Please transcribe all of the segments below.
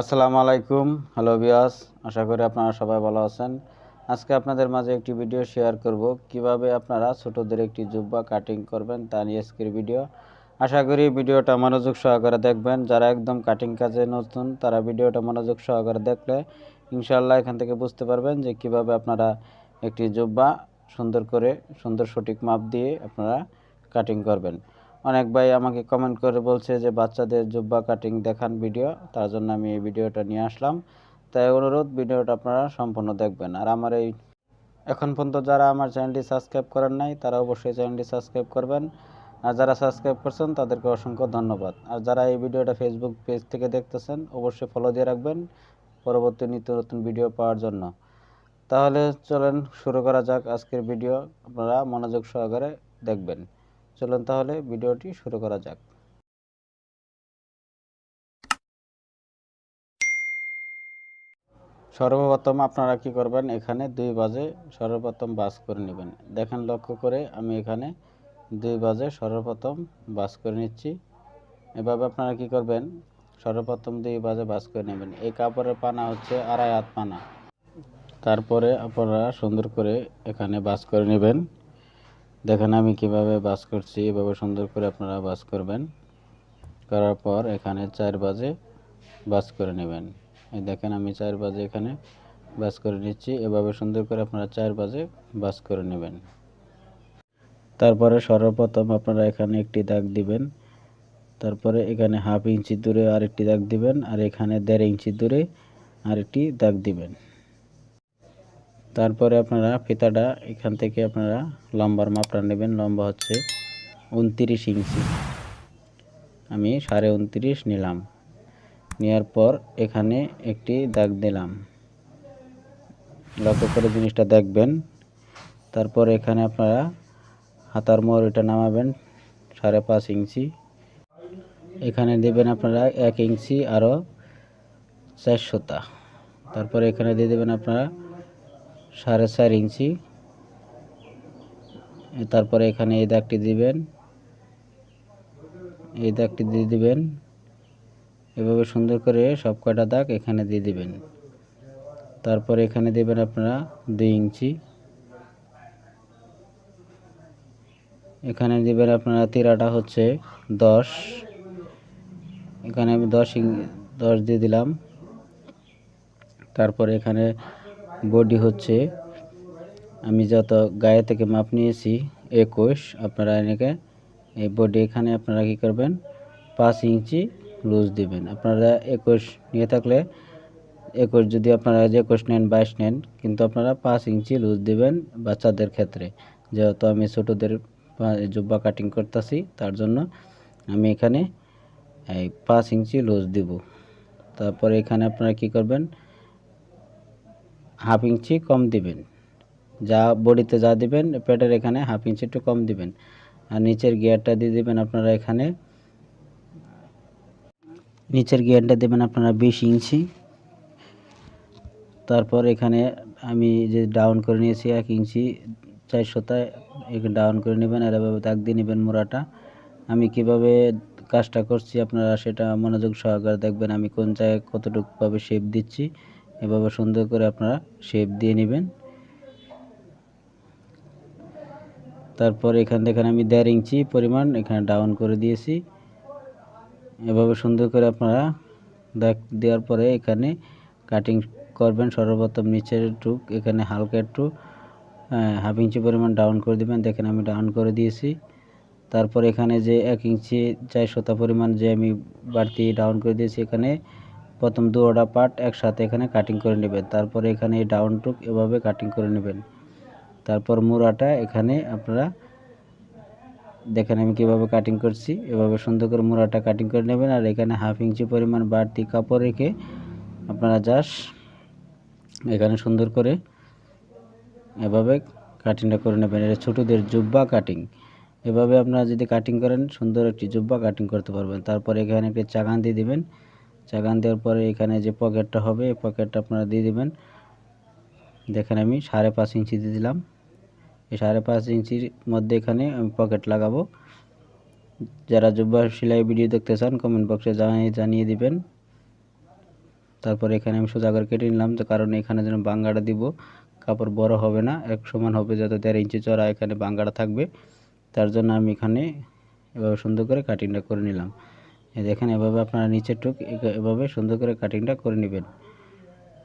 আসসালামু আলাইকুম। হ্যালো বিয়াস আশা করি আপনারা সবাই ভালো আছেন। আজকে আপনাদের মাঝে একটি ভিডিও শেয়ার করব, কীভাবে আপনারা ছোটদের একটি জুব্বা কাটিং করবেন তা নিয়ে আজকের ভিডিও আশা করি ভিডিওটা মনোযোগ সহকারে দেখবেন। যারা একদম কাটিং কাজে নতুন, তারা ভিডিওটা মনোযোগ সহকারে দেখলে ইনশাআল্লাহ এখান থেকে বুঝতে পারবেন যে কীভাবে আপনারা একটি জুব্বা সুন্দর করে, সুন্দর সঠিক মাপ দিয়ে আপনারা কাটিং করবেন। অনেক ভাই আমাকে কমেন্ট করে বলছে যে, বাচ্চাদের জুব্বা কাটিং দেখান ভিডিও তার জন্য আমি এই ভিডিওটা নিয়ে আসলাম। তাই অনুরোধ ভিডিওটা আপনারা সম্পূর্ণ দেখবেন। আর আমার এই, এখন পর্যন্ত যারা আমার চ্যানেলটি সাবস্ক্রাইব করেন নাই, তারা অবশ্যই চ্যানেলটি সাবস্ক্রাইব করবেন। আর যারা সাবস্ক্রাইব করছেন, তাদেরকে অসংখ্য ধন্যবাদ। আর যারা এই ভিডিওটা ফেসবুক পেজ থেকে দেখতেছেন, অবশ্যই ফলো দিয়ে রাখবেন পরবর্তী নিত্য নতুন ভিডিও পাওয়ার জন্য। তাহলে চলেন, শুরু করা যাক আজকের ভিডিও আপনারা মনোযোগ সহকারে দেখবেন। চলুন তাহলে ভিডিওটি শুরু করা যাক। সর্বপ্রথম আপনারা কি করবেন, এখানে দুই বাজে সর্বপ্রথম বাস করে নেবেন। দেখেন, লক্ষ্য করে আমি এখানে দুই বাজে সর্বপ্রথম বাস করে নিচ্ছি। এভাবে আপনারা কি করবেন, সর্বপ্রথম দুই বাজে বাস করে নেবেন। এই কাপড়ের পানা হচ্ছে আড়াই হাত পানা। তারপরে আপনারা সুন্দর করে এখানে বাস করে নেবেন। দেখেন আমি কীভাবে বাস করছি, এভাবে সুন্দর করে আপনারা বাস করবেন। করার পর এখানে চার বাজে বাস করে নেবেন। এই দেখেন আমি চার বাজে এখানে বাস করে নিচ্ছি, এভাবে সুন্দর করে আপনারা চার বাজে বাস করে নেবেন। তারপরে সর্বপ্রথম আপনারা এখানে একটি দাগ দিবেন। তারপরে এখানে হাফ ইঞ্চি দূরে আরেকটি দাগ দিবেন, আর এখানে দেড় ইঞ্চি দূরে আরেকটি দাগ দিবেন। তারপরে আপনারা ফিতাটা এখান থেকে আপনারা লম্বার মাপটা নেবেন। লম্বা হচ্ছে উনতিরিশ ইঞ্চি। আমি সাড়ে উনতিরিশ নিলাম। নেওয়ার পর এখানে একটি দাগ দিলাম। লক্ষ্য করে জিনিসটা দেখবেন। তারপর এখানে আপনারা হাতার মোড় এটা নামাবেন সাড়ে পাঁচ ইঞ্চি। এখানে দেবেন আপনারা এক ইঞ্চি আরও চারশোতা তারপরে এখানে দিয়ে দেবেন আপনারা সাড়ে চার ইঞ্চি। তারপরে এখানে এই দাগটি দিবেন। এই দাগটি দিয়ে দিবেন। এভাবে সুন্দর করে সব কয়টা দাগ এখানে দিয়ে দিবেন। তারপরে এখানে দেবেন আপনারা দুই ইঞ্চি। এখানে দিবেন আপনারা তিরাটা হচ্ছে দশ। এখানে আমি দশ দশ দিয়ে দিলাম। তারপরে এখানে বডি হচ্ছে, আমি যত গায়ে থেকে মাপ নিয়েছি একুশ, আপনারা এনেকে এই বডি এখানে আপনারা কী করবেন, পাঁচ ইঞ্চি লুজ দিবেন। আপনারা একুশ নিয়ে থাকলে, একুশ যদি আপনারা একুশ নেন, বাইশ নেন, কিন্তু আপনারা পাঁচ ইঞ্চি লুজ দিবেন বাচ্চাদের ক্ষেত্রে। যেহেতু আমি ছোটোদের জুব্বা কাটিং করতেছি, তার জন্য আমি এখানে এই পাঁচ ইঞ্চি লুজ দিব। তারপরে এখানে আপনারা কি করবেন হাফ ইঞ্চি কম দিবেন। যা বডিতে যা দিবেন, পেটের এখানে হাফ ইঞ্চি একটু কম দিবেন। আর নিচের গিয়ারটা দিয়ে দিবেন আপনারা এখানে। নিচের গিয়ারটা দেবেন আপনারা বিশ ইঞ্চি। তারপর এখানে আমি যে ডাউন করে নিয়েছি এক ইঞ্চি চারশোতায় ডাউন করে নেবেন আর এভাবে দাগ দিয়ে নেবেন মোড়াটা। আমি কীভাবে কাজটা করছি আপনারা সেটা মনোযোগ সহকারে দেখবেন। আমি কোন জায়গায় কতটুকুভাবে শেপ দিচ্ছি। এভাবে সুন্দর করে আপনারা শেপ দিয়ে নেবেন। তারপর এখান থেকে আমি দেড় ইঞ্চি পরিমাণ এখানে ডাউন করে দিয়েছি। এভাবে সুন্দর করে আপনারা দেখ, দেওয়ার পরে এখানে কাটিং করবেন সর্বপ্রথম নিচের টুক এখানে হালকা একটু হাফ ইঞ্চি পরিমাণ ডাউন করে দিবেন। দেখেন আমি ডাউন করে দিয়েছি। তারপর এখানে যে এক ইঞ্চি চাই চারশোতা পরিমাণ যে আমি বাড়তি ডাউন করে দিয়েছি এখানে প্রথম দুটা পার্ট একসাথে এখানে কাটিং করে নেবেন। তারপরে এখানে এই ডাউন টুক এভাবে কাটিং করে নেবেন। তারপর মুড়াটা এখানে আপনারা দেখেন আমি কীভাবে কাটিং করছি। এভাবে সুন্দর করে মুড়াটা কাটিং করে নেবেন আর এখানে হাফ ইঞ্চি পরিমাণ বাড়তি কাপড় রেখে আপনারা জাস্ট এখানে সুন্দর করে এভাবে কাটিংটা করে নেবেন। এটা ছোটোদের জুব্বা কাটিং এভাবে আপনারা যদি কাটিং করেন, সুন্দর একটি জুব্বা কাটিং করতে পারবেন। তারপর এখানে একটি চাগান দিয়ে দিবেন। চাগান দেওয়ার পরে এখানে যে পকেটটা হবে, এই পকেটটা আপনারা দিয়ে দেবেন। দেখেন আমি সাড়ে পাঁচ ইঞ্চি দিয়ে দিলাম। এই সাড়ে পাঁচ ইঞ্চির মধ্যে এখানে আমি পকেট লাগাবো। যারা জুব্বা সেলাই ভিডিও দেখতে চান কমেন্ট বক্সে জানিয়ে জানিয়ে দিবেন। তারপর এখানে আমি সোজা করে কেটে নিলাম তো কারণ এখানে যেন বাঙ্গাটা দিব, কাপড় বড় হবে না, এক সমান হবে যাতে দেড় ইঞ্চি চড়া এখানে বাঙ্গাটা থাকবে। তার জন্য আমি এখানে এভাবে সুন্দর করে কাটিংটা করে নিলাম। দেখেন, এভাবে আপনারা নিচের টুক এভাবে সুন্দর করে কাটিংটা করে নেবেন।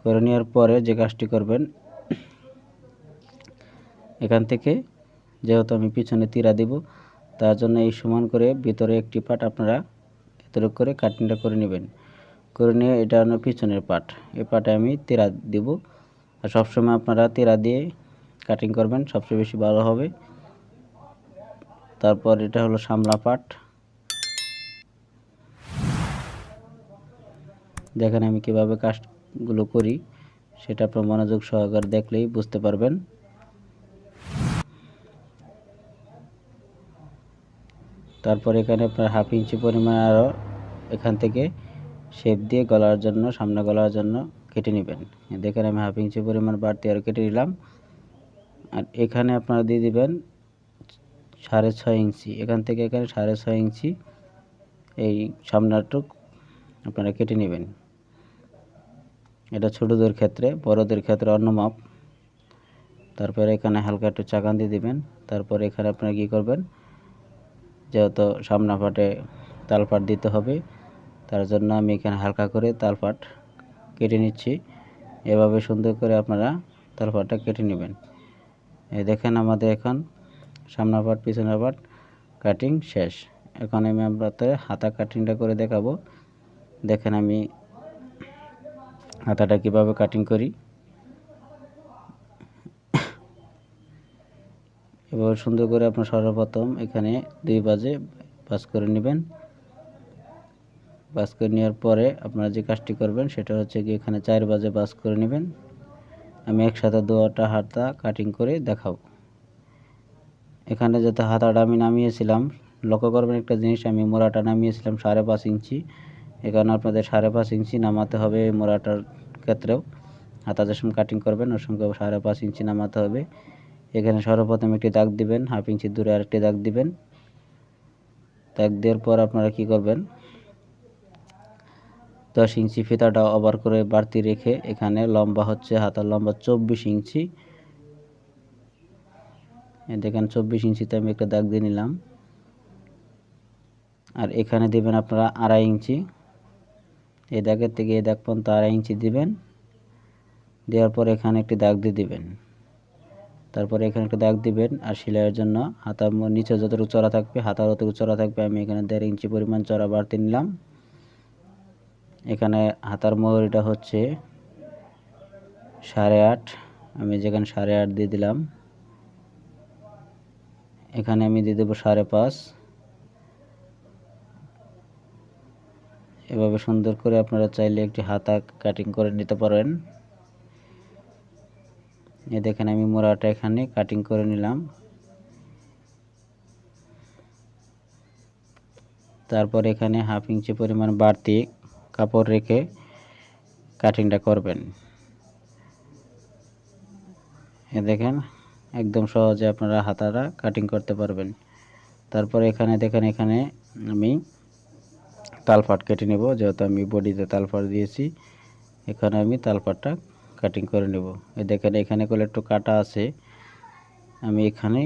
করে নেওয়ার পরে যে কাজটি করবেন, এখান থেকে যেহেতু আমি পিছনে তীরা দিব, তার জন্য এই সমান করে ভিতরে একটি পাট আপনারা এতটুকু করে কাটিংটা করে নেবেন। করে নিয়ে এটা হলো পিছনের পাট। এই পাটে আমি তীরা দিব। আর সবসময় আপনারা তীরা দিয়ে কাটিং করবেন, সবচেয়ে বেশি ভালো হবে। তারপর এটা হলো সামলা পাট। দেখেন আমি কীভাবে কাজগুলো করি, সেটা আপনার মনোযোগ সহকারে দেখলেই বুঝতে পারবেন। তারপর এখানে আপনার হাফ ইঞ্চি পরিমাণ আরও এখান থেকে শেপ দিয়ে গলার জন্য, সামনে গলার জন্য কেটে নেবেন। দেখেন আমি হাফ ইঞ্চি পরিমাণ বাড়তি আরও কেটে নিলাম। আর এখানে আপনারা দিয়ে দিবেন সাড়ে ছয় ইঞ্চি। এখান থেকে এখানে সাড়ে ছয় ইঞ্চি এই সামনাটুক আপনারা কেটে নেবেন। এটা ছোটদের ক্ষেত্রে, বড়দের ক্ষেত্রে অন্য মাপ তারপরে এখানে হালকা একটু চাকান দিয়ে দিবেন। তারপর এখানে আপনারা কী করবেন? যেহেতু সামনা পাটে তালপাট দিতে হবে, তার জন্য আমি এখানে হালকা করে তালপাট কেটে নিচ্ছি। এভাবে সুন্দর করে আপনারা তালপাটটা কেটে নেবেন। এই দেখেন আমাদের এখন সামনা পাট পিছনের পাট কাটিং শেষ। এখন আমি আপনাদের হাতা কাটিংটা করে দেখাবো। দেখেন আমি হাতাটা কীভাবে কাটিং করি? এবার সুন্দর করে আপনার সর্বপ্রথম এখানে দুই বাজে বাস করে নেবেন। বাস করে নেওয়ার পরে আপনারা যে কাজটি করবেন সেটা হচ্ছে কি এখানে চার বাজে বাস করে নেবেন। আমি একসাথে দুটা হাতা কাটিং করে দেখাবো। এখানে যাতে হাতাটা আমি নামিয়েছিলাম, লক্ষ্য করবেন একটা জিনিস, আমি মোড়াটা নামিয়েছিলাম সাড়ে পাঁচ ইঞ্চি। এখানে আপনাদের সাড়ে পাঁচ ইঞ্চি নামাতে হবে মোড়াটার ক্ষেত্রেও। হাতা যে কাটিং করবেন, ওর সঙ্গে সাড়ে পাঁচ ইঞ্চি নামাতে হবে। এখানে সর্বপ্রথম একটি দাগ দিবেন হাফ ইঞ্চি দূরে আরেকটি দাগ দিবেন। দাগ দেওয়ার পর আপনারা কি করবেন? দশ ইঞ্চি ফিতাটা ওভার করে বাড়তি রেখে এখানে লম্বা হচ্ছে হাতার লম্বা চব্বিশ ইঞ্চি। দেখেন চব্বিশ ইঞ্চিতে আমি একটা দাগ দিয়ে নিলাম। আর এখানে দিবেন আপনারা আড়াই ইঞ্চি। এই দাগের থেকে এই দাগ পর্যন্ত আড়াই ইঞ্চি দিবেন। দেওয়ার পর এখানে একটি দাগ দিয়ে দিবেন। তারপরে এখানে একটা দাগ দিবেন আর সেলাইয়ের জন্য হাতার নিচে যতটুকু চড়া থাকবে, হাতার অতটুকু চড়া থাকবে, আমি এখানে দেড় ইঞ্চি পরিমাণ চড়া বাড়তি নিলাম। এখানে হাতার মোহরিটা হচ্ছে সাড়ে আট, আমি যেখানে সাড়ে আট দিয়ে দিলাম। এখানে আমি দিয়ে দেবো সাড়ে পাঁচ। এভাবে সুন্দর করে আপনারা চাইলে একটি হাতা কাটিং করে নিতে পারেন। এ দেখেন আমি মোড়াটা এখানে কাটিং করে নিলাম। তারপর এখানে হাফ ইঞ্চি পরিমাণ বাড়তি কাপড় রেখে কাটিংটা করবেন। এ দেখেন একদম সহজে আপনারা হাতাটা কাটিং করতে পারবেন। তারপর এখানে দেখেন এখানে আমি তালপাট কেটে নেব, যেহেতু আমি বডিতে তালপাট দিয়েছি, এখানে আমি তালপাটটা কাটিং করে নেব। এই দেখেন, এখানে করে একটু কাটা আছে, আমি এখানে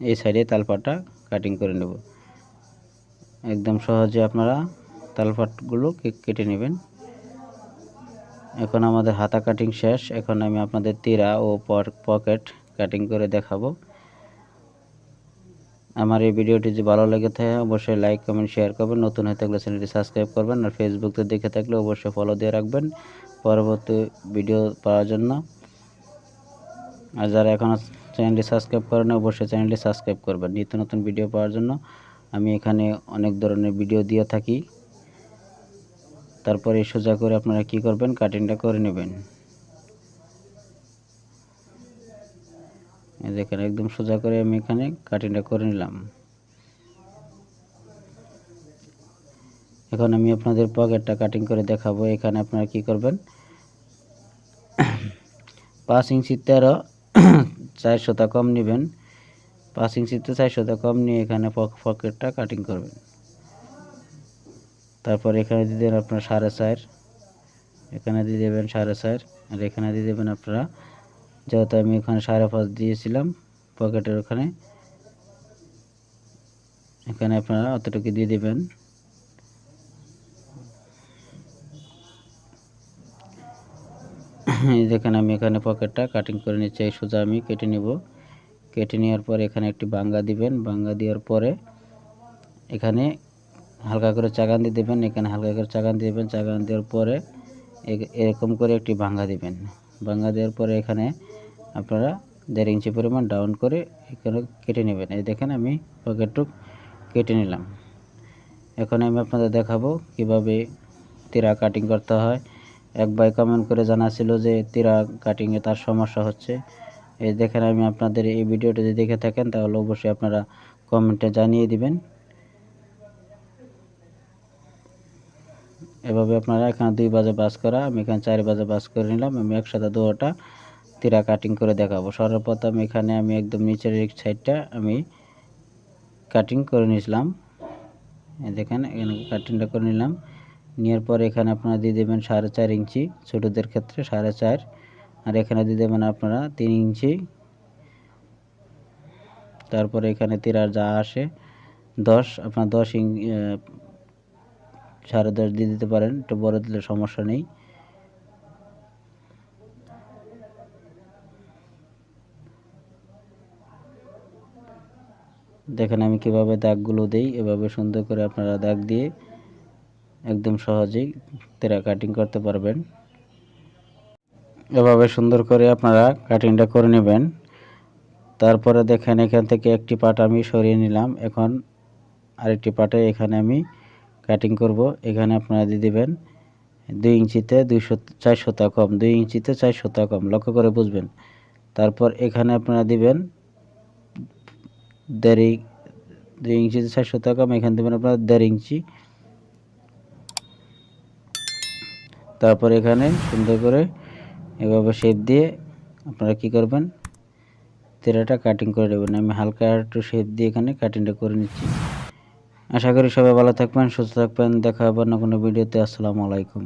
এই সাইডে তালপাটটা কাটিং করে নেব। একদম সহজে আপনারা তালপাটগুলো কেটে নেবেন। এখন আমাদের হাতা কাটিং শেষ, এখন আমি আপনাদের তীরা ও পকেট কাটিং করে দেখাবো। আমার এই ভিডিওটি যদি ভালো লেগে থাকে, অবশ্যই লাইক কমেন্ট শেয়ার করবেন। নতুন হয়ে থাকলে চ্যানেলটি সাবস্ক্রাইব করবেন আর ফেসবুকে দেখে থাকলে অবশ্যই ফলো দিয়ে রাখবেন। পরবর্তী ভিডিও পাওয়ার জন্য। আর যারা এখনও চ্যানেলটি সাবস্ক্রাইব করেন অবশ্যই চ্যানেলটি সাবস্ক্রাইব করবেন। নিত্য নতুন ভিডিও পাওয়ার জন্য আমি এখানে অনেক ধরনের ভিডিও দিয়ে থাকি। তারপরে সোজা করে আপনারা কি করবেন কাটিংটা করে নেবেন। দেখেন, একদম সোজা করে আমি এখানে কাটিংটা করে নিলাম। এখন আমি আপনাদের পকেটটা কাটিং করে দেখাবো, এখানে আপনারা কি করবেন? পাঁচ ইঞ্চি তেরো চারশোটা কম নেবেন। পাঁচ ইঞ্চিতে চারশোটা কম নিয়ে এখানে পক- পকেটটা কাটিং করবেন। তারপর এখানে দিয়ে দেবেন আপনার সাড়ে চার, এখানে দিয়ে দেবেন সাড়ে চার, আর এখানে দিয়ে দেবেন আপনারা যেহেতু আমি ওখানে সাড়ে পাঁচ দিয়েছিলাম, পকেটের ওখানে। এখানে আপনারা অতটুকু দিয়ে দেবেন। দেখেন আমি এখানে পকেটটা কাটিং করে নিচ্ছি, এই সোজা আমি কেটে নিব। কেটে নেওয়ার পরে এখানে একটি বাঙ্গা দিবেন। বাঙ্গা দেওয়ার পরে এখানে হালকা করে চাগান দিয়ে দেবেন। এখানে হালকা করে চাগান দিয়ে দেবেন। চাগান দেওয়ার পরে এরকম করে একটি ভাঙ্গা দিবেন। ভাঙ্গা দেওয়ার পরে এখানে আপনারা দেড় ইঞ্চি পরিমাণ ডাউন করে এখানে কেটে নেবেন। এই দেখেন আমি পকেটটুক কেটে নিলাম। এখন আমি আপনাদের দেখাবো কীভাবে তীরা কাটিং করতে হয়। এক ভাই কমেন্ট করে জানা ছিল যে তীরা কাটিংয়ে তার সমস্যা হচ্ছে। এই দেখেন আমি আপনাদের এই ভিডিওটা যদি দেখে থাকেন, তাহলে অবশ্যই আপনারা কমেন্টে জানিয়ে দিবেন। এভাবে আপনারা এখানে দুই বাজে বাস করা, আমি এখানে চার বাজে বাস করে নিলাম। আমি একসাথে দুটা তীরা কাটিং করে দেখাবো। সর্বপ্রথম এখানে আমি একদম নিচের এক সাইডটা আমি কাটিং করে নিয়েছিলাম। দেখেন, এখানে কাটিংটা করে নিলাম। নেওয়ার পর এখানে আপনারা দিয়ে দেবেন সাড়ে চার ইঞ্চি, ছোটোদের ক্ষেত্রে সাড়ে চার। আর এখানে দিয়ে দেবেন আপনারা তিন ইঞ্চি। তারপরে এখানে তীরার যা আসে, দশ, আপনার দশ ইঞ্চি সাড়ে দশ দিয়ে দিতে পারেন। একটু বড় দিলে সমস্যা নেই। দেখেন আমি কীভাবে দাগগুলো দেই, এভাবে সুন্দর করে আপনারা দাগ দিয়ে একদম সহজেই তেরা কাটিং করতে পারবেন। এভাবে সুন্দর করে আপনারা কাটিংটা করে নেবেন। তারপরে দেখেন এখান থেকে একটি পাট আমি সরিয়ে নিলাম। এখন আরেকটি পাটে এখানে আমি কাটিং করব। এখানে আপনারা দিয়ে দেবেন দুই ইঞ্চিতে দুইশো চার শতা কম, দুই ইঞ্চিতে চার শতা কম, লক্ষ্য করে বুঝবেন। তারপর এখানে আপনারা দিবেন দেড় দুই ইঞ্চিতে চার শতা কম এখানে দেবেন আপনারা দেড় ইঞ্চি। তারপর এখানে সুন্দর করে এভাবে শেপ দিয়ে আপনারা কি করবেন? তেরাটা কাটিং করে নেবেন। আমি হালকা একটু শেপ দিয়ে এখানে কাটিংটা করে নিচ্ছি। আশা করি সবাই ভালো থাকবেন, সুস্থ থাকবেন। দেখা হবে অন্য কোনো ভিডিওতে আসসালামু আলাইকুম।